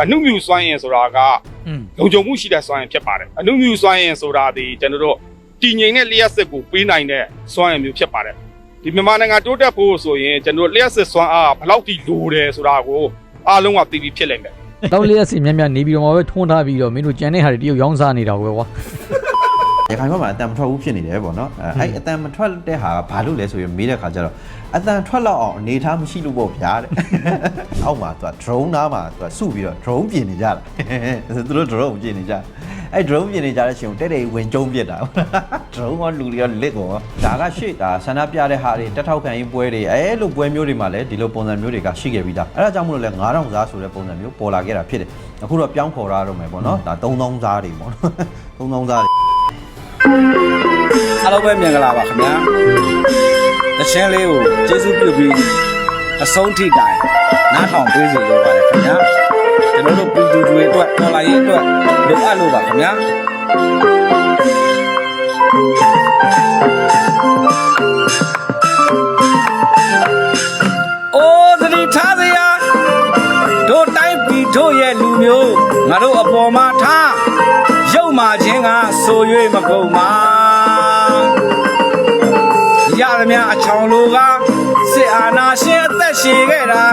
အနုမြူစွမ်းအင်ဆိုတာကอืมလုံခြုံမှုရှိတဲ့စွမ်းအင်ဖြစ်ပါတယ်အနုမြူစွမ်းအင်ဆိုတာဒီကျွန်တော်တို့တည်ငြိမ်တဲ့လျှက်စစ်ကိုပေးနိုင်တဲ့စွမ်းအင်မျိုးဖြစ်ပါတယ်ဒီမြန်မာနိုင်ငံတိုးတက်ဖို့ဆိုရင်ကျွန်တော်တို့လျှက်စစ်စွမ်းအားဘယ်လောက်ထိလိုတယ်ဆိုတာကိုအားလုံးကသိပြီးဖြစ်လိမ့်မယ်တောက်လျက်စီမြတ်မြတ်နေပြီးတော့မှပဲထွန်းထားပြီးတော့မင်းတို့ကြံတဲ့ဟာတွေတရုတ်ရောင်းစားနေတာပဲကွာရခိုင်ဘက်မှာအတန်မထွက်ဘူးဖြစ်နေတယ်ပေါ့နော်အဲအဲ့အတန်မထွက်တဲ့ဟာကဘာလို့လဲဆိုရင်မေးတဲ့ခါကျတော့ အတန်ထွက်လောက်အောင်အနေထားမရှိလို့ပေါ့ဗျာတဲ့အောက်မှာသူက drone သားမှာသူကစုပြီးတော့ drone ပြင်နေကြတာသူတို့ drone ပြင်နေကြအဲ့ drone ပြင်နေကြတဲ့ချိန်ကိုတဲ့တဲ့ဝင်ကျုံးပြစ်တာ drone ကလူတွေကလက်ကောဒါကရှေ့ဒါဆန္ဒပြတဲ့ဟာတွေတက်ထောက်ခံရေးပွဲတွေအဲလိုပွဲမျိုးတွေမှာလည်းဒီလိုပုံစံမျိုးတွေကရှိခဲ့ပြီးသားအဲ့ဒါကြောင့်မလို့လဲ9000စားဆိုတဲ့ပုံစံမျိုးပေါ်လာခဲ့တာဖြစ်တယ်အခုတော့ပြောင်းခေါ်ရတော့မယ်ပေါ့နော်ဒါ3000စားတွေပေါ့နော်3000စားတွေအားလုံးပဲမြင်ကြလာပါခင်ဗျာ တချင်းလေးကိုကျေးဇူးပြုပြီးအဆုံးထိတိုင်နားထောင်ပေးစီလိုပါတယ်ခင်ဗျာကျွန်တော်တို့ပြည်သူတွေအတွက်တော်လာရေးအတွက်လိုအပ်လို့ပါခင်ဗျာအိုးသတိထားစရာတို့တိုင်းပြည်တို့ရဲ့လူမျိုးငါတို့အပေါ်မှာထားရုပ်မာခြင်းကဆို၍မကုန်ပါ ရသမျှအချောင်လိုကစစ်အာဏာရှင်အသက်ရှင်ခဲ့တာ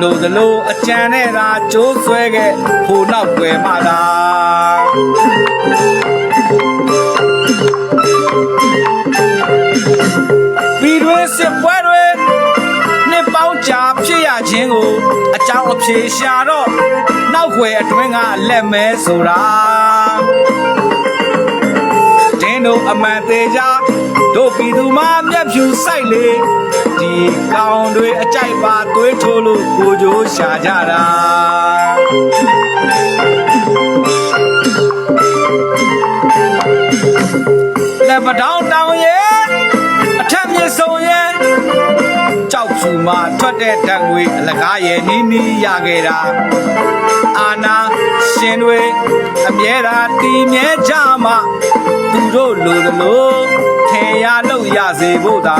လို့သလိုအကြံနဲ့သာကြိုးဆွဲခဲ့ဖို့နောက်ွယ်မှသာပြည်တွင်းစစ်ပွဲတွေနှစ်ပေါင်းကြာဖြစ်ရခြင်းကိုအကြောင်းအဖြေရှာတော့နောက်ွယ်အတွင်းကလက်မဲဆိုတာ တင်းတို့အမှန်သေးကြတို့ပြည်သူမှမျက်ဖြူဆိုင်လေဒီကောင်တွေအကြိုက်ပါသွေးထိုးလို့ကိုကြိုးရှာကြတာလက်ပတောင်းတောင်းရဲ့အထက်မြေဆုံးရဲ့ကြောက်ဖြူမှာထွက်တဲ့ဓာတ်ငွေအလကားရဲ့နီးနီးရခဲ့တာအာနာရှင်တွေအမြဲတမ်းတည်မြဲကြမှာ သူတို့လိုသလိုထေရလို့ရစေဖို့သာ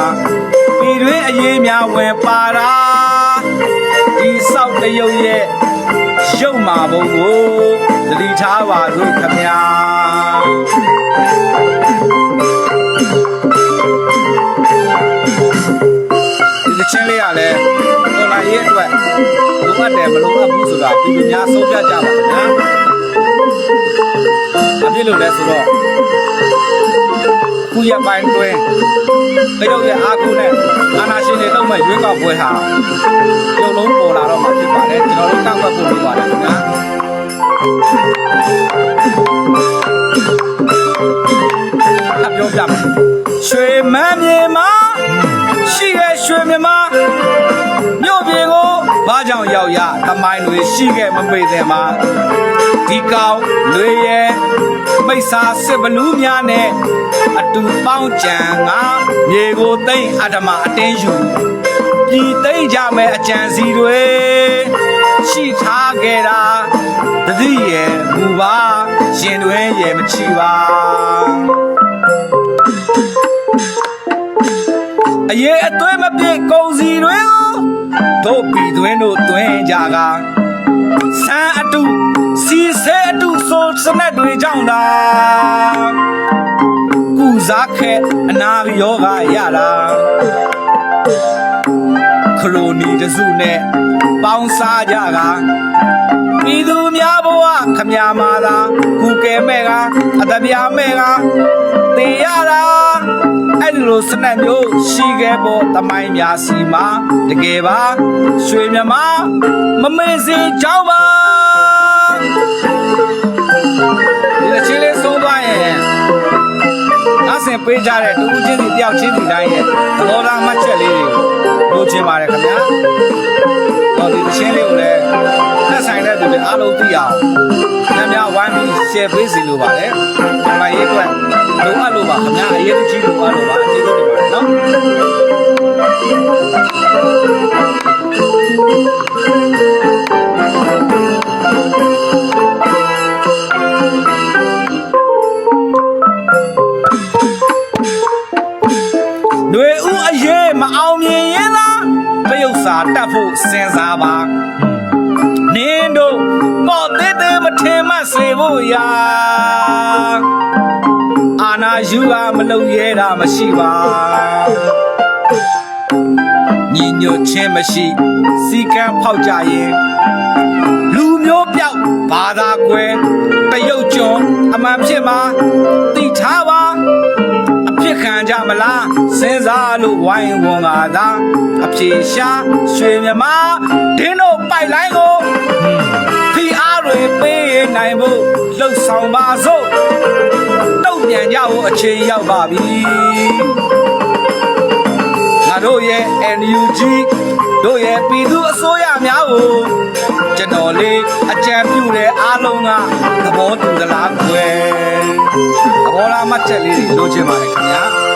ပြည်တွင်းအရေးများဝင်ပါတာဒီဆောက်တရုတ်ရဲ့ရုပ်မာပုံကိုသတိထားပါစို့ခမညာဒီတစ်ချင်းလေးကလည်းတော်လာရေးအတွက်လိုအပ်တယ်မလိုအပ်ဘူးဆိုတာပြည်သူများဆုံးဖြတ်ကြပါခင်ဗျာအ ဖြစ်လို့လဲဆိုတော့ခုရပိုင်းတွင်တရုတ်ရဲ့အားကိုးနဲ့အာဏာရှင်တွေလုံးမဲ့ရွေးကောက်ပွဲဟာပြုတ်လုံးပေါ်လာတော့မှာဖြစ်ပါတယ်ကျွန်တော်တို့ကောက်ွက်ဖို့လိုပါတယ်ခင်ဗျာအပြောပြမယ်ရွှေမန်းမြေမှာရှိတဲ့ရွှေမြမမြို့ပြေကိုဘာကြောင့်ရောက်ရသမိုင်းတွေရှိခဲ့မမေ့တဲ့မှာဒီကောင်လွေရဲ့ မိစ္ဆာစစ်ဘလူးများနဲ့အတူပေါင်းကြံငါမြေကိုသိမ့်အတ္တမအတင်းယူပြည်သိမ့်ကြမဲ့အကြံစီတွေရှိထားခဲ့တာတတိရဲ့မူပါရှင်တွင်ရဲ့မချီပါအရေးအသွေးမပြည့်ကုန်စီတွေကိုတို့ပြည်သွင်းတို့တွင်းကြကဆန်းအတု စီဆဲအတုဆိုစနက်တွေကြောင့်သာကုစားခဲ့အနာရောဂါရတာခရိုနီတစုနဲ့ပေါင်းစားကြကပြည်သူများဘဝခမညာမာသာကုကဲမဲ့ကအတပြားမဲ့ကတင်ရတာအဲ့ဒီလိုစနက်မျိုးရှိခဲ့ဖို့တမိုင်းများစီမှာတကယ်ပါရွှေမြမမမေ့စေချောင်းပါ က်ဆင်ပေးကြတဲ့တူဦးချင်းစီတယောက်ချင်းစီတိုင်းရဲ့သဘောထားမှတ်ချက်လေးတွေကိုလိုချင်ပါတယ်ခင်ဗျာတော့ဒီတစ်ချင်းလေးကိုလည်းသက်ဆိုင်တဲ့သူတွေအားလုံးသိအောင်များများဝိုင်းပြီး share ပေးစီလိုပါတယ်။ဒီမှာရေးအတွက်လိုအပ်လို့ပါခင်ဗျာအရေးကြီးလိုအပ်လို့ပါကျေးဇူးတင်ပါတယ်နော်။ တရုတ်စာတတ်ဖို့စဉ်းစားပါနင်းတို့တော်သေးသေးမထင်မှစေဖို့ရာအာနာယူကမလုပ်ရဲတာမရှိပါညီညွတ်ခြင်းမရှိစီကံဖောက်ကြရင်လူမျိုးပြောက်ဘာသာကွယ်တရုတ်ကျွန်းအမှန်ဖြစ်မှာသိထားပါအဖြ စ်ခံကြမလားစဉ်းစားလို့ဝိုင်းဝန်ကသာအဖြေရှာရွှေမြမဒင်းတို့ပိုက်လိုင်းကိုဖီအားတွေပေးနိုင်ဖို့လှုပ်ဆောင်ပါစို့တုတ်ပြန်ကြဖို့အချိန်ရောက်ပါပြီငါ တို့ရဲ့ NUG တို့ရဲ့ပြည်သူအစိုးရများကိုကျွန်တော်လေးအကြံပြုတဲ့အားလုံးကသဘောတူသလားကွယ်သဘောလားမှတ်ချက်လေးတွေလိုချင်ပါတယ်ခင်ဗျာ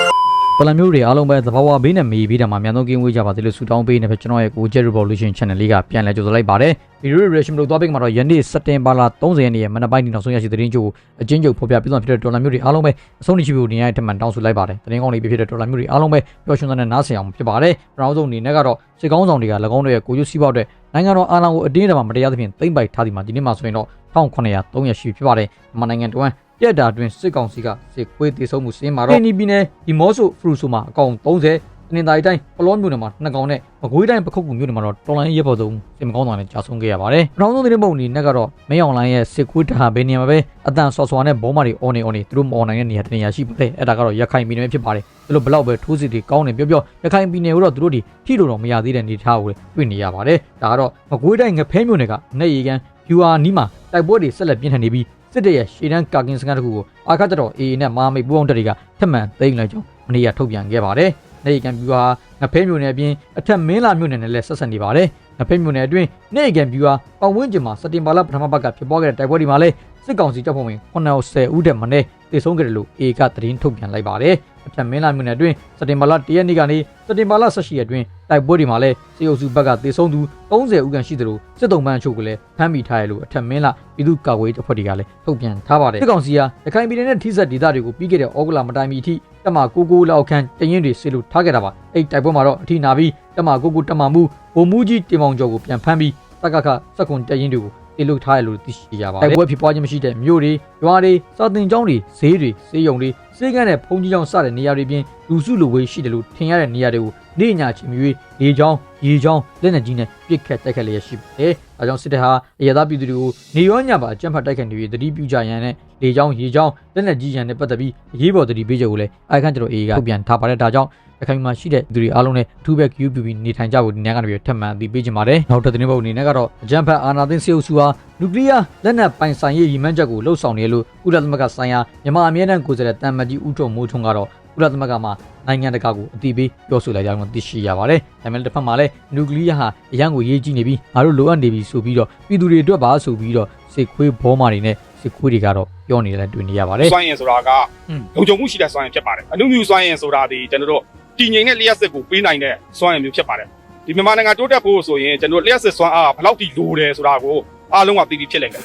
ပလန်မျိုးတွေအားလုံးပဲသဘာဝဘေးနဲ့မေးဘေးတာမှာအများဆုံးကင်းဝေးကြပါသေးလို့ဆုတောင်းပေးနေပဲကျွန်တော်ရဲ့ကို Jet Revolution Channel လေးကပြန်လည်ကြိုဆိုလိုက်ပါတယ်ဗီဒီယို reaction လို့သွားပေးမှာတော့ယနေ့စက်တင်ဘာလ30ရက်နေ့ရဲ့မနက်ပိုင်းဒီနောက်ဆုံးရရှိသတင်းချုပ်အချင်းချုပ်ဖော်ပြပြသွားဖြစ်တဲ့ဒေါ်လာမျိုးတွေအားလုံးပဲအဆုံးထိရှိဖို့နေရာထက်မှန်တောင်းဆိုလိုက်ပါတယ်သတင်းကောင်းလေးဖြစ်တဲ့ဒေါ်လာမျိုးတွေအားလုံးပဲပျော်ရွှင်တဲ့နားဆင်အောင်ဖြစ်ပါတယ်ပထမဆုံးအနေနဲ့ကတော့စစ်ကောင်းဆောင်တွေက၎င်းတို့ရဲ့ကိုကျိုးစီးပွားတဲ့နိုင်ငံတော်အာဏာကိုအတင်းအဓမ္မမတရားသဖြင့်သိမ့်ပိုက်ထားသည်မှာဒီနေ့မှဆိုရင်တော့1900 300ရှိဖြစ်ပါတယ်မြန်မာနိုင်ငံတွင်း ပြက်တာတွင်စစ်ကောင်စီကစစ်ခွေးတေဆုံးမှုစင်းမှာတော့ NDP နဲ့ဒီမော့ဆိုဖရူဆိုမှာအကောင်30တနင်္သာရီတိုင်းပလောမြို့နယ်မှာ2ကောင်နဲ့မကွေးတိုင်းပခုတ်ကူမြို့နယ်မှာတော့တော်လိုင်းရဲဘော်သုံးစင်မကောင်းတာနဲ့ကြာဆုံးခဲ့ရပါတယ်။ပထမဆုံးသတင်းပုံအနေနဲ့ကတော့မင်းအောင်လိုင်းရဲ့စစ်ခွေးတဟာဘယ်နေရာမှာပဲအတန်ဆော်ဆွာနဲ့ဘောမာတွေအော်နေအော်နေသူတို့မအော်နိုင်တဲ့နေရာတနေရာရှိပါတယ်။အဲ့ဒါကတော့ရခိုင်ပြည်နယ်ဖြစ်ပါတယ်။သူတို့ဘလောက်ပဲထိုးစစ်တွေကောင်းနေပြောပြောရခိုင်ပြည်နယ်ကိုတော့သူတို့ဒီထိလို့တော့မရသေးတဲ့အနေအထားကိုတွေ့နေရပါတယ်။ဒါကတော့မကွေးတိုင်းငဖဲမြို့နယ်ကနေရီကန်ဖြူအာနီးမှာတိုက်ပွဲတွေဆက်လက်ပြင်းထန်နေပြီး စစ်တပ်ရဲ့ရှေ့တန်းကာကင်စကန်တစ်ခုကိုအာခတ်တော် AA နဲ့မာမိတ်ပူအောင်တပ်တွေကထပ်မံသိမ်းလိုက်ကြောင်းမနေ့ကထုတ်ပြန်ခဲ့ပါတယ်။နေကန်ဗျူဟာငဖဲမြို့နယ်အပြင်အထက်မင်းလာမြို့နယ်နဲ့လည်းဆက်ဆက်နေပါတယ်။ငဖဲမြို့နယ်အတွင်းနေကန်ဗျူဟာပတ်ဝန်းကျင်မှာစက်တင်ဘာလပထမပတ်ကဖြစ်ပွားခဲ့တဲ့တိုက်ပွဲတွေမှာလည်းစစ်ကောင်စီတပ်ဖွဲ့ဝင်90ဦးတည်းမနဲ့တေဆုံးခဲ့တယ်လို့ AA ကသတင်းထုတ်ပြန်လိုက်ပါတယ်။ အထက်မင်းလာမြို့နယ်အတွင်းစက်တင်ဘာလ1ရက်နေ့ကနေစက်တင်ဘာလ18ရက်အတွင်းတိုက်ပွဲတွေမှာလည်းစေအုပ်စုဘက်ကတေဆုံးသူ30ဦးခန့်ရှိတယ်လို့စစ်တုံးပန်းအချို့ကလည်းဖမ်းမိထားတယ်လို့အထက်မင်းလာပြည်သူ့ကာကွယ်ရေးတပ်ဖွဲ့တွေကလည်းထုတ်ပြန်ထားပါတယ်စစ်ကောင်စီကရခိုင်ပြည်နယ်နဲ့ထိစပ်ဒေသတွေကိုပြီးခဲ့တဲ့ဩဂုတ်လမတိုင်မီအထိတက်မ99လောက်ခန့်တရင်တွေဆေလို့ထားခဲ့တာပါအဲ့တိုက်ပွဲမှာတော့အထိနာပြီးတက်မ99တက်မမှုဗိုလ်မှူးကြီးတင်မောင်ကျော်ကိုပြန်ဖမ်းပြီးတက်ကခစက်ကွန်တရင်တွေကို တေလုထားရလို့သိရှိရပါတယ်တိုက်ပွဲဖြစ်ပွားခြင်းမရှိတဲ့မြို့တွေရွာတွေစာတင်ကျောင်းတွေဈေးတွေစေးရုံတွေစေးကန်းနဲ့ဘုံကြီးကျောင်းစတဲ့နေရာတွေပြင်လူစုလူဝေးရှိတယ်လို့ထင်ရတဲ့နေရာတွေကိုနေညာချင်းမြွေလေချောင်းရေချောင်းလက်နက်ကြီးနဲ့ပစ်ခတ်တိုက်ခတ်လျက်ရှိပါတယ်။ဒါကြောင့်စစ်တပ်ဟာအရသာပြည်သူတွေကိုနေရောညပါအကြမ်းဖက်တိုက်ခတ်နေပြီးတတိပြုကြရန်နဲ့လေချောင်းရေချောင်းလက်နက်ကြီးရန်နဲ့ပတ်သက်ပြီးအရေးပေါ်တတိပေးချက်ကိုလည်းအိုက်ခန့်ကျွန်တော် AA ကထုတ်ပြန်ထားပါတယ်။ဒါကြောင့် ရခိုင်မှာရှိတဲ့သူတွေအားလုံးနဲ့အထူးပဲ QPP နေထိုင်ကြဖို့ဒီနေ့ကနေပြီးထပ်မံအသိပေးချင်ပါတယ်။နောက်ထပ်သတင်းပုတ်အနေနဲ့ကတော့အကြမ်းဖက်အာဏာသိမ်းစစ်အုပ်စုဟာနျူကလ িয়ার လက်နက်ပိုင်ဆိုင်ရေးရည်မှန်းချက်ကိုလှုပ်ဆောင်နေလို့ကုလသမဂ္ဂဆိုင်ရာမြန်မာအမြဲတမ်းကိုယ်စားလှယ်တမ်မတ်ကြီးဦးထွန်းမိုးထွန်းကတော့ကုလသမဂ္ဂမှာနိုင်ငံတကာကိုအတိပေးပြောဆိုလိုက်ကြအောင်သိရှိရပါတယ်။ဒါပေမဲ့တစ်ဖက်မှာလည်းနျူကလ িয়ার ဟာအရန်ကိုရေးကြည့်နေပြီးငါတို့လိုအပ်နေပြီဆိုပြီးတော့ပြည်သူတွေအတွက်ပါဆိုပြီးတော့စစ်ခွေးဘောမာတွေနဲ့စစ်ခွေးတွေကတော့ပြောနေတယ်တွေ့နေရပါတယ် စွမ်းရင်ဆိုတာက อืม လုံခြုံမှုရှိတဲ့စွမ်းရင်ဖြစ်ပါတယ်အနုမြူစွမ်းရင်ဆိုတာဒီကျွန်တော်တို့ တည်ငြိမ်တဲ့လျှက်စစ်ကိုပေးနိုင်တဲ့စွမ်းရင်မျိုးဖြစ်ပါတယ်ဒီမြန်မာနိုင်ငံတိုးတက်ဖို့ဆိုရင်ကျွန်တော်တို့လျှက်စစ်စွမ်းအားဘယ်လောက်ထိလိုတယ်ဆိုတာကိုအားလုံးကသိပြီးဖြစ်လိမ့်မယ်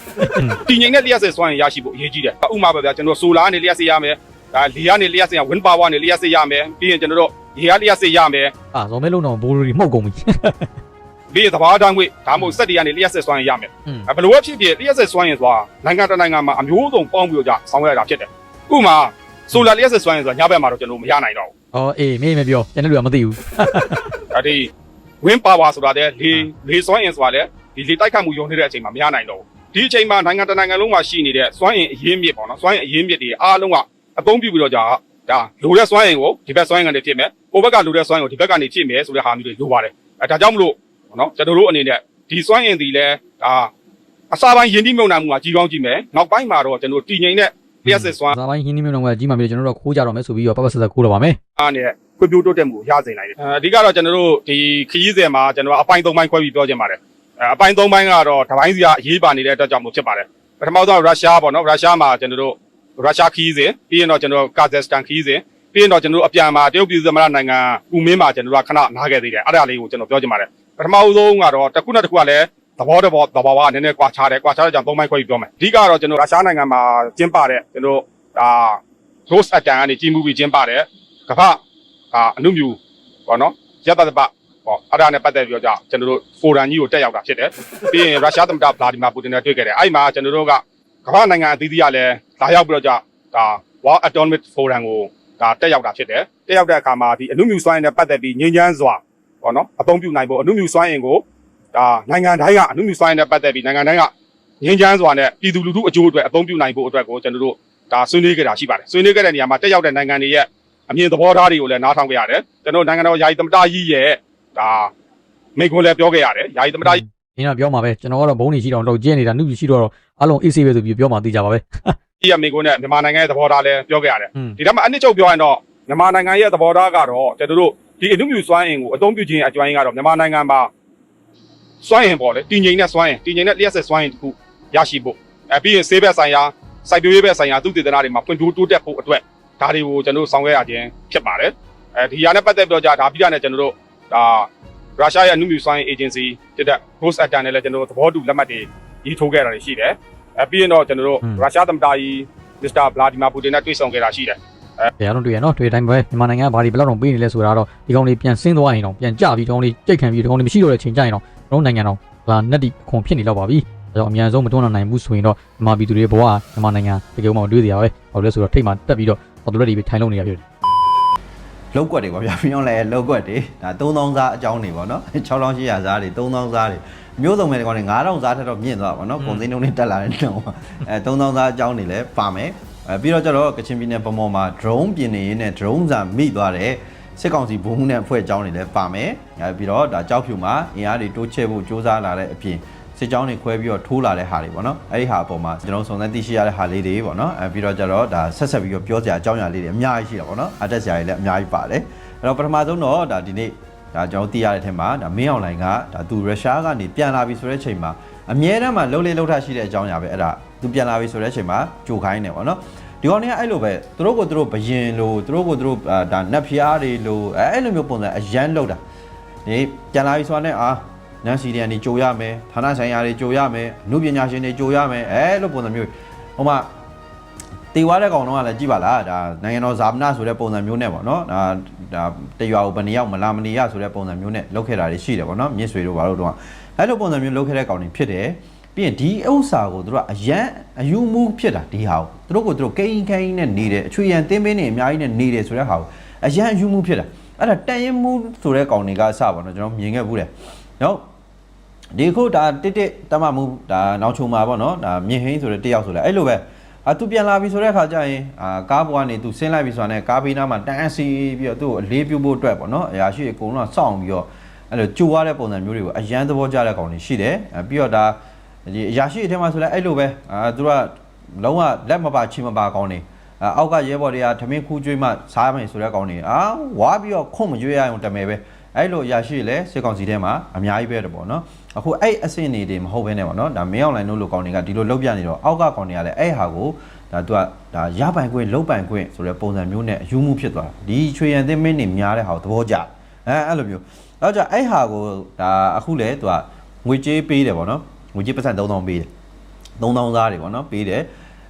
တည်ငြိမ်တဲ့လျှက်စစ်စွမ်းရင်ရရှိဖို့အရေးကြီးတယ်ဥပမာပဲဗျာကျွန်တော်ဆိုလာကနေလျှက်စစ်ရမယ်ဒါလေကနေလျှက်စစ်ရ wind power နဲ့လျှက်စစ်ရမယ်ပြီးရင်ကျွန်တော်တို့ရေကလျှက်စစ်ရမယ်။အာဇော်မဲလုံးတော့ဘိုးလူတွေမှုတ်ကုန်ပြီပြီးရင်သဘာဝတန်းခွေဒါမှမဟုတ်စက်တီကနေလျှက်စစ်စွမ်းရင်ရမယ်อืมအဲဘယ်လိုပဲဖြစ်ဖြစ်လျှက်စစ်စွမ်းရင်ဆိုတာနိုင်ငံတစ်နိုင်ငံမှာအမျိုးစုံပေါင်းပြီးတော့ကြဆောင်ရွက်ရတာဖြစ်တယ်ဥပမာဆိုလာလျှက်စစ်စွမ်းရင်ဆိုတာညဘက်မှာတော့ကျွန်တော်မရနိုင်တော့ဘူး။ အော်အေးမင်းမပြောကျန်တဲ့လူကမသိဘူးဒါဒီ win power ဆိုတာတဲ့လေလေစွမ်းအင်ဆိုတာတဲ့ဒီလေတိုက်ခတ်မှုယုံနေတဲ့အချိန်မှာမရနိုင်တော့ဘူးဒီအချိန်မှာနိုင်ငံတစ်နိုင်ငံလုံးမှာရှိနေတဲ့စွမ်းအင်အရင်းမြစ်ပေါ့နော်စွမ်းအင်အရင်းမြစ်တွေအားလုံးကအသုံးပြုပြီးတော့ကြာဒါလိုတဲ့စွမ်းအင်ကိုဒီဘက်စွမ်းအင်ကနေဖြစ်မယ်ဟိုဘက်ကလိုတဲ့စွမ်းအင်ကိုဒီဘက်ကနေဖြစ်မယ်ဆိုတဲ့ဟာမျိုးတွေလိုပါတယ်အဲဒါကြောင့်မလို့ပေါ့နော်ကျွန်တော်တို့အနေနဲ့ဒီစွမ်းအင်ဒီလဲဒါအစာပိုင်းယဉ်တိမြုံနိုင်မှုကကြီးကောင်းကြည့်မယ်နောက်ပိုင်းမှာတော့ကျွန်တော်တည်ငြိမ်တဲ့ လျှက်စစ်စွမ်း။ဇာပိုင်းဟင်းနှီးမြုံတော့ကကြီးမှပြီးတော့ကျွန်တော်တို့ခိုးကြတော့မယ်ဆိုပြီးတော့ပတ်ပတ်ဆက်ဆက်ခိုးတော့ပါမယ်အားနဲ့ခွင့်ပြုတိုးတက်မှုကိုရစေနိုင်တယ်အဲအဓိကတော့ကျွန်တော်တို့ဒီခရီးစဉ်မှာကျွန်တော်အပိုင်း၃ပိုင်းခွဲပြီးပြောချင်ပါတယ်အဲအပိုင်း၃ပိုင်းကတော့တပိုင်းစီကအရေးပါနေတဲ့အတွက်ကြောင့်မို့ဖြစ်ပါတယ်ပထမဆုံးရုရှားပေါ့နော်ရုရှားမှာကျွန်တော်တို့ရုရှားခရီးစဉ်ပြီးရင်တော့ကျွန်တော်တို့ကာဇက်စတန်ခရီးစဉ်ပြီးရင်တော့ကျွန်တော်တို့အပြန်မှာတရုတ်ပြည်သူ့သမ္မတနိုင်ငံဥမင်းမှာကျွန်တော်တို့ကခဏနားခဲ့သေးတယ်အဲ့ဒါလေးကိုကျွန်တော်ပြောချင်ပါတယ်ပထမဆုံးကတော့တစ်ခုနဲ့တစ်ခုကလည်း သဘောတဘောသဘောကနည်းနည်းကွာခြားတယ်ကွာခြားတဲ့ကြောင့်၃ပိုင်းခွဲပြီးပြောမယ်အဓိကတော့ကျွန်တော်ရုရှားနိုင်ငံမှာကျင်းပတဲ့ကျွန်တော်တို့ဒါ Rose Atom ကနေကြီးမှုပြီးကျင်းပတဲ့ကမ္ဘာအာအနုမြူပေါ့နော်ရတတပဟောအဲ့ဒါနဲ့ပတ်သက်ပြီးတော့ကြာကျွန်တော်တို့ဖိုရမ်ကြီးကိုတက်ရောက်တာဖြစ်တယ်ပြီးရင်ရုရှားသမ္မတဗလာဒီမာပူတင်နဲ့တွေ့ခဲ့တယ်အဲ့မှာကျွန်တော်တို့ကကမ္ဘာနိုင်ငံအသီးသီးကလည်းလာရောက်ပြီးတော့ကြာဒါ World Atomic Forum ကိုဒါတက်ရောက်တာဖြစ်တယ်တက်ရောက်တဲ့အခါမှာဒီအနုမြူစွမ်းအင်နဲ့ပတ်သက်ပြီးငြိမ်းချမ်းစွာဟောနော်အသုံးပြုနိုင်ဖို့အနုမြူစွမ်းအင်ကို ဒါနိုင်ငံတိုင်းကအနုမြူစွမ်းအင်နဲ့ပတ်သက်ပြီးနိုင်ငံတိုင်းကငြိမ်းချမ်းစွာနဲ့ပြည်သူလူထုအကျိုးအတွက်အသုံးပြုနိုင်ဖို့အတွက်ကိုကျွန်တော်တို့ဒါဆွေးနွေးခဲ့တာရှိပါတယ်ဆွေးနွေးခဲ့တဲ့နေရာမှာတက်ရောက်တဲ့နိုင်ငံတွေရဲ့အမြင်သဘောထားတွေကိုလည်းနားထောင်ခဲ့ရတယ်ကျွန်တော်နိုင်ငံတော်ယာယီသမ္မတကြီးရဲ့ဒါမိန့်ခွန်းလည်းပြောခဲ့ရတယ်ယာယီသမ္မတကြီး။ဒီတော့ပြောမှာပဲကျွန်တော်ကတော့ဘုံနေရှိတော့တော့ကျင်းနေတာနှုတ်ရှိတော့အလုံးအေးဆေးပဲဆိုပြီးပြောမှသိကြပါပဲရဲ့မိန့်ခွန်းနဲ့မြန်မာနိုင်ငံရဲ့သဘောထားလည်းပြောခဲ့ရတယ်။อืมဒီထဲမှာအနှစ်ချုပ်ပြောရင်တော့မြန်မာနိုင်ငံရဲ့သဘောထားကတော့ကျွန်တော်တို့ဒီအနုမြူစွမ်းအင်ကိုအသုံးပြုခြင်းအကျွမ်းရင်းကတော့မြန်မာနိုင်ငံမှာ စွမ်းအင်ပေါ့လေတည်ငြိမ်တဲ့စွမ်းအင်တည်ငြိမ်တဲ့လျှက်ဆက်စွမ်းအင်တစ်ခုရရှိဖို့အဲပြီးရင်ဆေးဘက်ဆိုင်ရာစိုက်ပျိုးရေးဘက်ဆိုင်ရာသူတည်တနာတွေမှာဖွံ့ဖြိုးတိုးတက်ဖို့အတွက်ဒါတွေကိုကျွန်တော်တို့ဆောင်ရွက်ရခြင်းဖြစ်ပါတယ်အဲဒီဟာနဲ့ပတ်သက်ပြီးတော့じゃဒါပြီးတာနဲ့ကျွန်တော်တို့ဒါရုရှားရဲ့အနုမြူစွမ်းအင် agency ဖြစ်တဲ့ Rosatom နဲ့လည်းကျွန်တော်တို့သဘောတူလက်မှတ်တွေရေးထိုးခဲ့တာတွေရှိတယ်အဲပြီးရင်တော့ကျွန်တော်တို့ရုရှားသမ္မတကြီးမစ္စတာဗလာဒီမာပူတင်နဲ့တွေ့ဆုံခဲ့တာရှိတယ်။ဘယ်အောင်တွေ့ရနော်တွေ့တိုင်းပဲမြန်မာနိုင်ငံကဘာဒီဘယ်လောက်တော့ပေးနေလဲဆိုတာတော့ဒီကောင်လေးပြန်ဆင်းသွားရင်တော့ပြန်ကြပြီးဒီကောင်လေးကြိတ်ခံပြီးဒီကောင်လေးမရှိတော့တဲ့ချိန်ကြရင်တော့ ကျွန်တော်နိုင်ငံတော့လာနက်ဒီခွန်ဖြစ်နေတော့ပါပြီ။အဲတော့အများဆုံးမတွန်းနိုင်ဘူးဆိုရင်တော့မြန်မာပြည်သူတွေဘဝမြန်မာနိုင်ငံတကယ်မှမတွေးစရာပဲ။ဘာလို့လဲဆိုတော့ထိတ်မှတက်ပြီးတော့တော်တော်လေးပဲထိုင်လုံးနေရပြီ။လောက်ကွက်တွေပေါ့ဗျာပြောင်းလဲလောက်ကွက်တွေဒါ3000စားအကြောင်းတွေပေါ့နော်6800စားတွေ3000စားတွေမျိုးစုံပဲဒီကောင်တွေ9000စားထက်တော့မြင့်သွားပါတော့ပုံစံနှုန်းနဲ့တက်လာတဲ့နှုန်းအဲ3000စားအကြောင်းတွေလည်းပါမယ်အဲပြီးတော့ကျတော့ကချင်ပြည်နယ်ပမော်မှာ drone ပြင်နေရင်းနဲ့ drone စာမိသွားတဲ့ စစ်ကောင်စီဘုံမှုနဲ့အဖွဲ့အကြောင်းတွေလည်းပါမယ်အဲပြီးတော့ဒါကြောက်ဖြူမှာအင်အားတွေတိုးချဲ့ဖို့စ조사လာတဲ့အပြင်စစ်ကြောင်းတွေခွဲပြီးတော့ထိုးလာတဲ့ဟာတွေပေါ့နော်အဲ့ဒီဟာအပေါ်မှာကျွန်တော်စုံစမ်းသိရှိရတဲ့ဟာလေးတွေပေါ့နော်အဲပြီးတော့ကျတော့ဒါဆက်ဆက်ပြီးတော့ပြောစရာအကြောင်းအရာလေးတွေအများကြီးရှိတာပေါ့နော်အတက်စရာတွေလည်းအများကြီးပါတယ်အဲ့တော့ပထမဆုံးတော့ဒါဒီနေ့ဒါကျွန်တော်သိရတဲ့အထက်မှာဒါမင်းအွန်လိုင်းကဒါသူရုရှားကနေပြန်လာပြီဆိုတဲ့အချိန်မှာအမြဲတမ်းမှာလှုပ်လေလှုပ်ထရှိတဲ့အကြောင်းအရာပဲအဲ့ဒါသူပြန်လာပြီဆိုတဲ့အချိန်မှာကြိုခိုင်းနေပေါ့နော် ဒီကောင်တွေကအဲ့လိုပဲသူတို့ကိုသူတို့ဘယင်လို့သူတို့ကိုသူတို့အာဒါနက်ဖျားတွေလို့အဲအဲ့လိုမျိုးပုံစံအရန်လှုပ်တာဒီပြန်လာပြီဆိုတာနဲ့အာနန်စီရီယန်တွေကြိုရမယ်ဌာနဆိုင်ရာတွေကြိုရမယ်အမှုပညာရှင်တွေကြိုရမယ်အဲလိုပုံစံမျိုးဟိုမှာတေွားတဲ့ကောင်တော့ကလည်းကြည့်ပါလားဒါနိုင်ငံတော်ဇာမနာဆိုတဲ့ပုံစံမျိုးနဲ့ပေါ့နော်ဒါဒါတရွာကိုဘယ်နှစ်ယောက်မလာမနေရဆိုတဲ့ပုံစံမျိုးနဲ့လုပ်ခဲ့တာတွေရှိတယ်ပေါ့နော်မြစ်ဆွေတို့ဘာလို့တော့အဲ့လိုပုံစံမျိုးလုပ်ခဲ့တဲ့ကောင်တွေဖြစ်တယ်ပြီးရင်ဒီဥစ္စာကိုတို့ကအရန်အယူမူဖြစ်တာဒီဟာကို တို့ကိုတို့ကိန်းကိန်းနဲ့နေတယ်အချွေရန်တင်းပင်းနေအများကြီးနဲ့နေတယ်ဆိုတဲ့ဟာကိုအရန်အယူမူဖြစ်တာအဲ့ဒါတန်ရင်မှုဆိုတဲ့ကောင်တွေကစပါတော့ကျွန်တော်မြင်ခဲ့ဘူးတယ်နော်ဒီခုဒါတစ်တစ်တမမှုဒါနောက်ချုံမှာပေါ့နော်ဒါမြင့်ဟင်းဆိုတဲ့တယောက်ဆိုလဲအဲ့လိုပဲအာသူပြန်လာပြီဆိုတဲ့အခါကျရင်အာကားပေါ်ကနေသူဆင်းလိုက်ပြီဆိုတာနဲ့ကားဘေးနားမှာတန်းစီပြီးတော့သူ့ကိုအလေးပြုဖို့အတွက်ပေါ့နော်အရာရှိအကုန်လုံးကစောင့်ပြီးတော့အဲ့လိုကြိုရတဲ့ပုံစံမျိုးတွေကိုအရန်သဘောကျတဲ့ကောင်တွေရှိတယ်အဲပြီးတော့ဒါဒီအရာရှိအထက်မှာဆိုလဲအဲ့လိုပဲအာသူက လုံးဝလက်မပါချီမပါကောင်တွေအာအောက်ကရဲဘော်တွေကထမင်းခူးကျွေးမှစားမယ်ဆိုတဲ့ကောင်တွေအာဝါပြီးတော့ခွန့်မကျွေးရအောင်တမယ်ပဲအဲ့လိုအရာရှိလဲစစ်ကောင်စီထဲမှာအများကြီးပဲတယ်ပေါ့နော်အခုအဲ့အဆင့်နေတွေမဟုတ်ဘဲနဲ့ပေါ့နော်ဒါမင်းအောင်လိုင်းတို့လိုကောင်တွေကဒီလိုလောက်ပြနေတော့အောက်ကကောင်တွေကလည်းအဲ့ဟာကိုဒါသူကဒါရပိုင်ခွင့်လုတ်ပိုင်ခွင့်ဆိုတဲ့ပုံစံမျိုးနဲ့အယူမှုဖြစ်သွားတာဒီချွေရန်သိမင်းနေများတဲ့ဟာကိုသဘောကျအဲအဲ့လိုမျိုးတော့ကြအဲ့ဟာကိုဒါအခုလေသူကငွေကြေးပေးတယ်ပေါ့နော်ငွေကြေးပတ်စံ3000ပေးတယ်3000စားတွေပေါ့နော်ပေးတယ်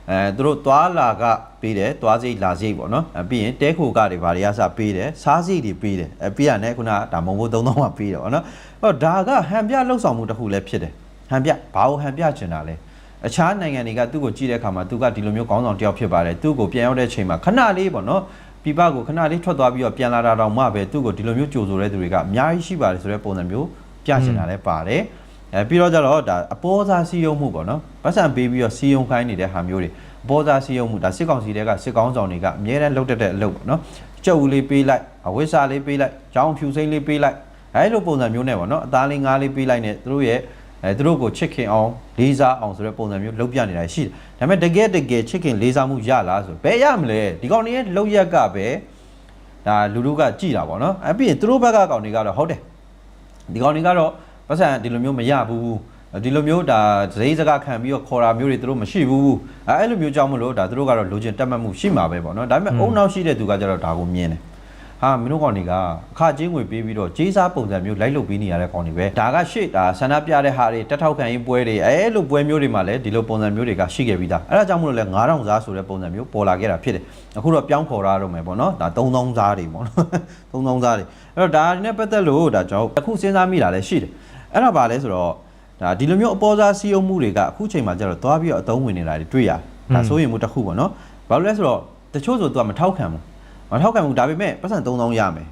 အဲသူတို့သွားလာကပေးတယ်သွားစိတ်လာစိတ်ပေါ့နော်အဲပြီးရင်တဲခိုကတွေဘာတွေကစပေးတယ်စားစိတ်တွေပေးတယ်အဲပြီးရနဲ့ခုနကဒါမုံဘိုး3000မှပေးတယ်ပေါ့နော်ဟောဒါကဟန်ပြလှုပ်ဆောင်မှုတစ်ခုလည်းဖြစ်တယ်ဟန်ပြဘာလို့ဟန်ပြချင်တာလဲအခြားနိုင်ငံတွေကသူ့ကိုကြည့်တဲ့အခါမှာသူကဒီလိုမျိုးကောင်းဆောင်တယောက်ဖြစ်ပါတယ်သူ့ကိုပြန်ရောက်တဲ့အချိန်မှာခဏလေးပေါ့နော်ပြပကိုခဏလေးထွက်သွားပြီးတော့ပြန်လာတာတော့မှပဲသူ့ကိုဒီလိုမျိုးကြိုဆိုတဲ့သူတွေကအများကြီးရှိပါတယ်ဆိုတဲ့ပုံစံမျိုးပြချင်တာလည်းပါတယ် အဲပြီးတော့ကျတော့ဒါအပေါ်စားစီယုံမှုပေါ့နော်ပတ်စံပေးပြီးတော့စီယုံခိုင်းနေတဲ့ဟာမျိုးတွေအပေါ်စားစီယုံမှုဒါစစ်ကောင်စီတွေကစစ်ကောင်းဆောင်တွေကအများအားလုပ်တတ်တဲ့အလုပ်ပေါ့နော်ကြုပ်ဦးလေးပေးလိုက်အဝိစာလေးပေးလိုက်ကြောင်းဖြူစိမ့်လေးပေးလိုက်အဲလိုပုံစံမျိုးနဲ့ပေါ့နော်အသားလေးငါးလေးပေးလိုက်နဲ့သူတို့ရဲ့အဲသူတို့ကိုချစ်ခင်အောင်လေးစားအောင်ဆိုတဲ့ပုံစံမျိုးလုပ်ပြနေတာရှိတယ်ဒါပေမဲ့တကယ်တကယ်ချစ်ခင်လေးစားမှုရလားဆိုဘယ်ရမလဲဒီကောင်တွေရဲ့လောက်ရက်ကပဲဒါလူတို့ကကြည်တာပေါ့နော်အဲပြီးရင်သူတို့ဘက်ကကောင်တွေကတော့ဟုတ်တယ်ဒီကောင်တွေကတော့ ပတ်စံဒီလိုမျိုးမရဘူးဒီလိုမျိုးဒါဇိစကားခံပြီးတော့ခေါ်တာမျိုးတွေသူတို့မရှိဘူးအဲအဲ့လိုမျိုးကြောင့်မလို့ဒါသူတို့ကတော့လိုချင်တက်မှတ်မှုရှိမှာပဲပေါ့နော်ဒါပေမဲ့အုံနောက်ရှိတဲ့သူကကျတော့ဒါကိုမြင်တယ်ဟာမင်းတို့ကောင်တွေကအခချင်းငွေပေးပြီးတော့ကြေးစားပုံစံမျိုးလိုက်လုပ်ပေးနေရတဲ့ကောင်တွေပဲဒါကရှေ့ဒါဆန္ဒပြတဲ့ဟာတွေတက်ထောက်ခံရေးပွဲတွေအဲလိုပွဲမျိုးတွေမှာလည်းဒီလိုပုံစံမျိုးတွေကရှိခဲ့ပြီးသားအဲ့ဒါကြောင့်မလို့လဲ9000စားဆိုတဲ့ပုံစံမျိုးပေါ်လာခဲ့တာဖြစ်တယ်အခုတော့ပြောင်းခေါ်ရတော့မယ်ပေါ့နော်ဒါ3000စားတွေပေါ့နော်3000စားတွေအဲ့တော့ဒါနဲ့ပတ်သက်လို့ဒါကျွန်တော်အခုစဉ်းစားမိတာလည်းရှိတယ် အဲ့ဒါပါလဲဆိုတော့ဒါဒီလိုမျိုးအပေါ်စားစီးအောင်မှုတွေကအခုချိန်မှာကျတော့သွားပြီးတော့အသုံးဝင်နေတာတွေတွေ့ရတယ်ဒါဆိုရင်မှုတစ်ခုပေါ့နော်ဘာလို့လဲဆိုတော့တချို့ဆိုသူကမထောက်ခံဘူးမထောက်ခံဘူးဒါပေမဲ့ပတ်စံ3000ရမယ်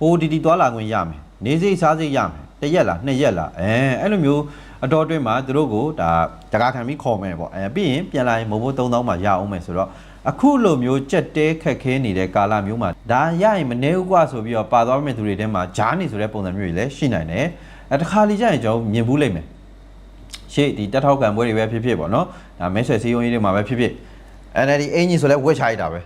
ဟိုဒီဒီသွားလာခွင့်ရမယ်နေစိတ်စားစိတ်ရမယ်တစ်ရက်လားနှစ်ရက်လားအဲအဲ့လိုမျိုးအတော်အတွင်းမှာသူတို့ကိုဒါတကားခံပြီးခေါ်မယ်ပေါ့အဲပြီးရင်ပြန်လာရင်မိုးမိုး3000မှရအောင်မယ်ဆိုတော့အခုလိုမျိုးကြက်တဲခက်ခဲနေတဲ့ကာလမျိုးမှာဒါရရင်မနေဘူးကွာဆိုပြီးတော့ပါသွားမယ့်သူတွေထဲမှာဂျားနေဆိုတဲ့ပုံစံမျိုးတွေလည်းရှိနိုင်တယ် အဲတခါလေကြာရင်ကျွန်တော်မြင်ဘူးလိမ့်မယ်ရှေ့ဒီတက်ထောက်ခံပွဲတွေပဲဖြစ်ဖြစ်ပေါ့နော်ဒါမဲဆွယ်စည်းရုံးရေးတွေမှာပဲဖြစ်ဖြစ် NLD အင်ကြီးဆိုလဲဝက်ချလိုက်တာပဲ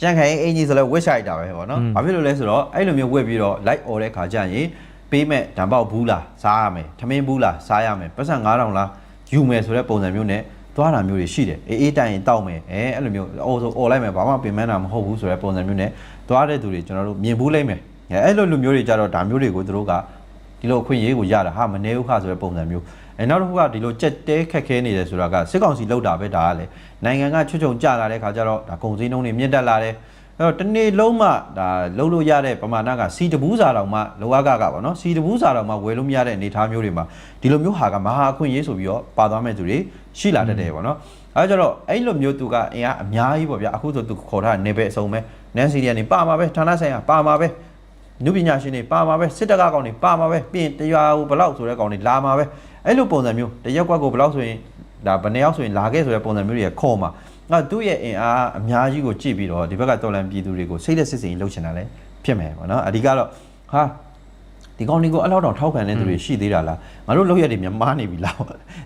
ကြံ့ခိုင်အင်ကြီးဆိုလဲဝစ်ဆိုင်တာပဲပေါ့နော် อืม ။ဘာဖြစ်လို့လဲဆိုတော့အဲ့လိုမျိုးဝစ်ပြီးတော့ light order ခါကြရင်ပေးမဲ့ဓာတ်ပေါက်ဘူးလားစားရမယ်။ထမင်းဘူးလားစားရမယ်။ပတ်စံ9000လားယူမယ်ဆိုတဲ့ပုံစံမျိုးနဲ့သွားတာမျိုးတွေရှိတယ်။အေးအေးတိုင်ရင်တောက်မယ်။အဲအဲ့လိုမျိုးအော်ဆိုអော်လိုက်မယ်ဘာမှပင်ပန်းတာမဟုတ်ဘူးဆိုတဲ့ပုံစံမျိုးနဲ့သွားတဲ့သူတွေကျွန်တော်တို့မြင်ဘူးလိမ့်မယ်။အဲအဲ့လိုလူမျိုးတွေကြတော့ဒါမျိုးတွေကိုသူတို့က ဒီလိုအခွင့်အရေးကိုရတာဟာမနေဘူးခဆိုတဲ့ပုံစံမျိုးအဲနောက်တစ်ခုကဒီလိုကြက်တဲခက်ခဲနေတယ်ဆိုတာကစစ်ကောင်စီလောက်တာပဲဒါကလေနိုင်ငံကချွတ်ချုံကြလာတဲ့ခါကျတော့ဒါကုန်စည်နှုန်းတွေမြင့်တက်လာတယ်အဲ့တော့တစ်နေ့လုံးမှဒါလုံးလို့ရတဲ့ပမာဏကစီတဘူးစာတောင်မှလောကကကပေါ့နော်စီတဘူးစာတောင်မှဝယ်လို့မရတဲ့အနေအထားမျိုးတွေမှာဒီလိုမျိုးဟာကမဟာအခွင့်အရေးဆိုပြီးတော့ပါသွားမဲ့သူတွေရှိလာတတ်တယ်ပေါ့နော်အဲကြတော့အဲ့လိုမျိုးသူကအင်အားအများကြီးပေါ့ဗျာအခုဆိုသူခေါ်ထားနေပဲအစုံပဲနန်စီရီကနေပါမှာပဲဌာနဆိုင်ရာပါမှာပဲ နုပညာရှင်တွေပါမှာပဲစစ်တပ်ကကောင်တွေပါမှာပဲပြီးရင်တရားဟိုဘလောက်ဆိုတဲ့ကောင်တွေလာမှာပဲအဲ့လိုပုံစံမျိုးတရက်ကွက်ကိုဘလောက်ဆိုရင်ဒါဘယ်နှစ်ယောက်ဆိုရင်လာခဲ့ဆိုတဲ့ပုံစံမျိုးတွေကခေါ်မှာငါသူ့ရဲ့အင်အားအများကြီးကိုကြည့်ပြီးတော့ဒီဘက်ကတော်လန်ပြည်သူတွေကိုစိတ်လက်စစ်စင်လှုပ်ချင်တာလည်းဖြစ်မယ်ပေါ့နော်အဓိကတော့ဟာဒီကောင်တွေကိုအဲ့လောက်တော့ထောက်ခံတဲ့သူတွေရှိသေးတာလားငါတို့လောက်ရက်တွေမြမားနေပြီလား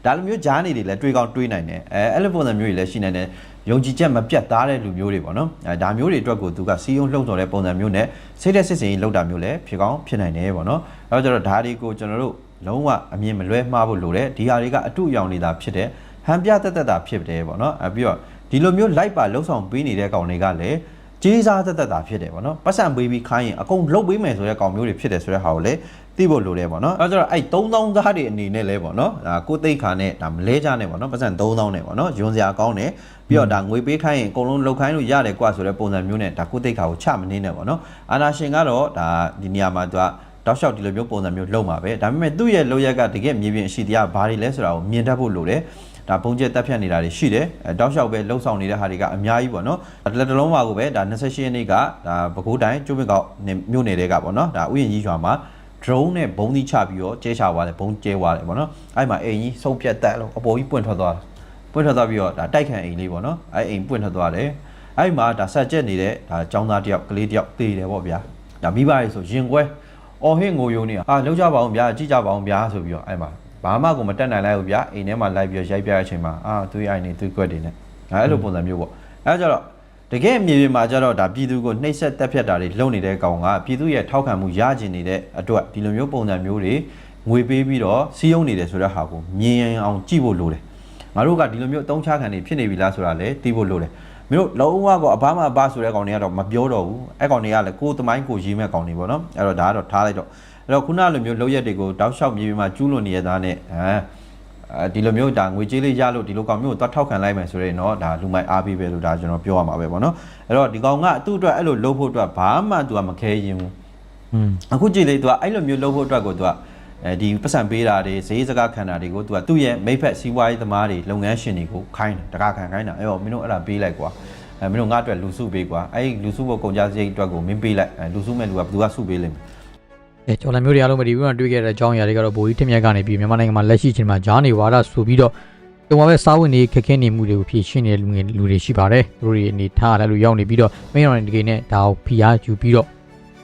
ဒါလိုမျိုးဂျားနေတွေလည်းတွေးကောင်းတွေးနိုင်တယ်အဲအဲ့လိုပုံစံမျိုးတွေလည်းရှိနိုင်တယ် ယုံကြည်ချက်မပြတ်သားတဲ့လူမျိုးတွေပေါ့နော်အဲဒါမျိုးတွေအတွက်ကိုသူကစီယုံလှုပ်တော်တဲ့ပုံစံမျိုးနဲ့စိတ်သက်စစ်စင်လှုပ်တာမျိုးလည်းဖြစ်ကောင်းဖြစ်နိုင်တယ်ပေါ့နော်အဲတော့ကျတော့ဒါတွေကိုကျွန်တော်တို့လုံးဝအမြင်မလွဲမှားဖို့လိုတယ်ဒီဟာတွေကအတုအယောင်နေတာဖြစ်တယ်ဟန်ပြတက်တက်တာဖြစ်တယ်ပေါ့နော်အဲပြီးတော့ဒီလိုမျိုး light ပါလှုပ်ဆောင်ပေးနေတဲ့ကောင်တွေကလည်းကြေးစားတက်တက်တာဖြစ်တယ်ပေါ့နော်ပတ်စံပေးပြီးခိုင်းရင်အကုန်လုတ်ပေးမယ်ဆိုတဲ့ကောင်မျိုးတွေဖြစ်တယ်ဆိုတဲ့ဟာကိုလည်းသိဖို့လိုတယ်ပေါ့နော်အဲကျတော့အဲ့3000သားတွေအနေနဲ့လဲပေါ့နော်ဒါကိုသိတ်ခါနဲ့ဒါမလဲကြနဲ့ပေါ့နော်ပတ်စံ3000နဲ့ပေါ့နော်ယွန်စရာကောင်းတယ် ပြီးတော့ဒါငွေပေးခိုင်းရင်အကုန်လုံးလုတ်ခိုင်းလို့ရတယ်ကွာဆိုတဲ့ပုံစံမျိုးနဲ့ဒါကိုသိတ်ခါကိုချမနေနဲ့ပေါ့နော်အာနာရှင်ကတော့ဒါဒီနေရာမှာသူကတောက်လျှောက်ဒီလိုမျိုးပုံစံမျိုးလုပ်မှာပဲဒါပေမဲ့သူ့ရဲ့လောက်ရက်ကတကယ်မြေပြင်အရှိတရားဘာတွေလဲဆိုတာကိုမြင်တတ်ဖို့လိုတယ်ဒါပုံကျက်တက်ဖြတ်နေတာတွေရှိတယ်အဲတောက်လျှောက်ပဲလှုပ်ဆောင်နေတဲ့ဟာတွေကအများကြီးပေါ့နော်ဒါလက်တလုံးပါကိုပဲဒါ28ရက်နေ့ကဒါပဲခူးတိုင်းကျွန်းမကောက်မြို့နယ်တွေကပေါ့နော်ဒါဥယျာဉ်ကြီးရွာမှာ drone နဲ့ဘုံသီးချပြီးတော့ကျဲချသွားတယ်ဘုံကျဲသွားတယ်ပေါ့နော်အဲ့မှာအိမ်ကြီးစုပ်ပြတ်တက်လို့အပေါ်ကြီးပွင့်ထွက်သွားတယ် ပွင့်ထွက်သွားပြီးတော့ဒါတိုက်ခံအိမ်လေးပေါ့နော်အဲ့အိမ်ပွင့်ထွက်သွားတယ်အဲ့မှာဒါဆက်ကျက်နေတဲ့ဒါចောင်းသားတယောက်ကလေးတယောက်တေးတယ်ပေါ့ဗျာဒါမိဘတွေဆိုရင်ကွဲအော်ဟင်းငိုယုံနေဟာလောက်ကြပါအောင်ဗျာကြည့်ကြပါအောင်ဗျာဆိုပြီးတော့အဲ့မှာဘာမှကိုမတက်နိုင်လိုက်ဘူးဗျာအိမ်ထဲမှာလိုက်ပြီးတော့ရိုက်ပြတဲ့အချိန်မှာအာသွေးအိုင်နေသွေးကွက်တွေနဲ့အဲ့လိုပုံစံမျိုးပေါ့အဲ့ကြတော့တကယ်မြေပြင်မှာကျတော့ဒါပြည်သူကိုနှိပ်စက်တက်ဖြတ်တာတွေလုပ်နေတဲ့ကောင်ကပြည်သူရဲ့ထောက်ခံမှုရကျင်နေတဲ့အတွက်ဒီလိုမျိုးပုံစံမျိုးတွေငွေပေးပြီးတော့စီးရုံးနေတယ်ဆိုတဲ့ဟာကိုမြင်အောင်ကြည့်ဖို့လိုတယ် ငါတို့ကဒီလိုမျိုးအတုံးချခံနေဖြစ်နေပြီလားဆိုတာလည်းသိဖို့လိုတယ်မင်းတို့လုံးဝကအဘမအဘဆိုတဲ့ကောင်တွေကတော့မပြောတော့ဘူးအဲ့ကောင်တွေကလည်းကိုယ်သမိုင်းကိုရေးမဲ့ကောင်တွေပေါ့နော်အဲ့တော့ဒါကတော့ထားလိုက်တော့အဲ့တော့ခုနလိုမျိုးလောက်ရက်တွေကိုတောက်လျှောက်မြေပြင်မှာကျူးလွန်နေရသားနဲ့ဟမ်အဲဒီလိုမျိုးဒါငွေကြေးလေးရလို့ဒီလိုကောင်မျိုးကိုသွားထောက်ခံလိုက်မယ်ဆိုရင်တော့ဒါလူမိုက်အားပေးပဲလို့ဒါကျွန်တော်ပြောရမှာပဲပေါ့နော်အဲ့တော့ဒီကောင်ကသူ့အတွက်အဲ့လိုလုပ်ဖို့အတွက်ဘာမှသူကမခဲရင်ဘူးอืมအခုကြည့်လေသူကအဲ့လိုမျိုးလုပ်ဖို့အတွက်ကိုသူက အဲဒီပတ်စံပေးတာတွေဈေးစကားခံတာတွေကိုသူကသူ့ရဲ့မိဖက်စီးပွားရေးသမားတွေလုပ်ငန်းရှင်တွေကိုခိုင်းတယ်တကားခံခိုင်းတာအဲ့တော့မင်းတို့အဲ့ဒါပေးလိုက်ကွာအဲမင်းတို့ငါ့အတွက်လူစုပေးကွာအဲ့ဒီလူစုဖို့ကုန်ကြစရိတ်အတွက်ကိုမင်းပေးလိုက်အဲလူစုမဲ့လူကဘယ်သူကစုပေးလိမ့်မယ်အဲကျော်လန်မျိုးတွေအားလုံးပဲဒီဗီဒီယိုမှာတွေ့ခဲ့တဲ့အကြောင်းအရာတွေကတော့ဘိုးကြီးထင်မြတ်ကနေပြီးမြန်မာနိုင်ငံမှာလက်ရှိချိန်မှာဂျားနေဝါဒဆိုပြီးတော့တုံးပါပဲစားဝင်နေခက်ခဲနေမှုတွေကိုဖြည့်ရှင်းနေတဲ့လူငယ်လူတွေရှိပါတယ်သူတို့တွေအနေထားလည်းလူရောက်နေပြီးတော့မင်းရောင်တကယ်နဲ့ဒါကိုဖိအားယူပြီးတော့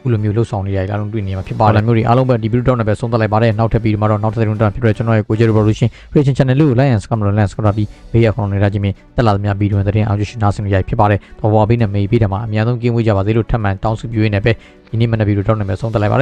ခုလိုမျိုးလှုပ်ဆောင်နေရတဲ့အားလုံးတွေ့နေရမှာဖြစ်ပါတယ်မျိုးတွေအားလုံးပဲဒီဗီဒီယိုတော့လည်းပဲဆုံးသက်လိုက်ပါတယ်နောက်ထပ်ပြီးတော့မှတော့နောက်ထပ်သတင်းတော့ဖြစ်တဲ့ကျွန်တော်ရဲ့ကိုကျေ revolution creation channel ကို like and subscribe လုပ် like subscribe ပြီးဘေးရခေါင်းနေတာချင်းမြင်တက်လာသမျှဗီဒီယိုသတင်းအောင်ရှင်နားဆင်ရဖြစ်ပါတယ်တော်ဘော်ဘေးနဲ့မေးပြီးတယ်မှာအများဆုံးကင်းဝေးကြပါသေးလို့ထပ်မံတောင်းဆိုပြရင်းနဲ့ပဲဒီနေ့မနေ့ဗီဒီယိုတော့လည်းပဲဆုံးသက်လိုက်ပါတယ်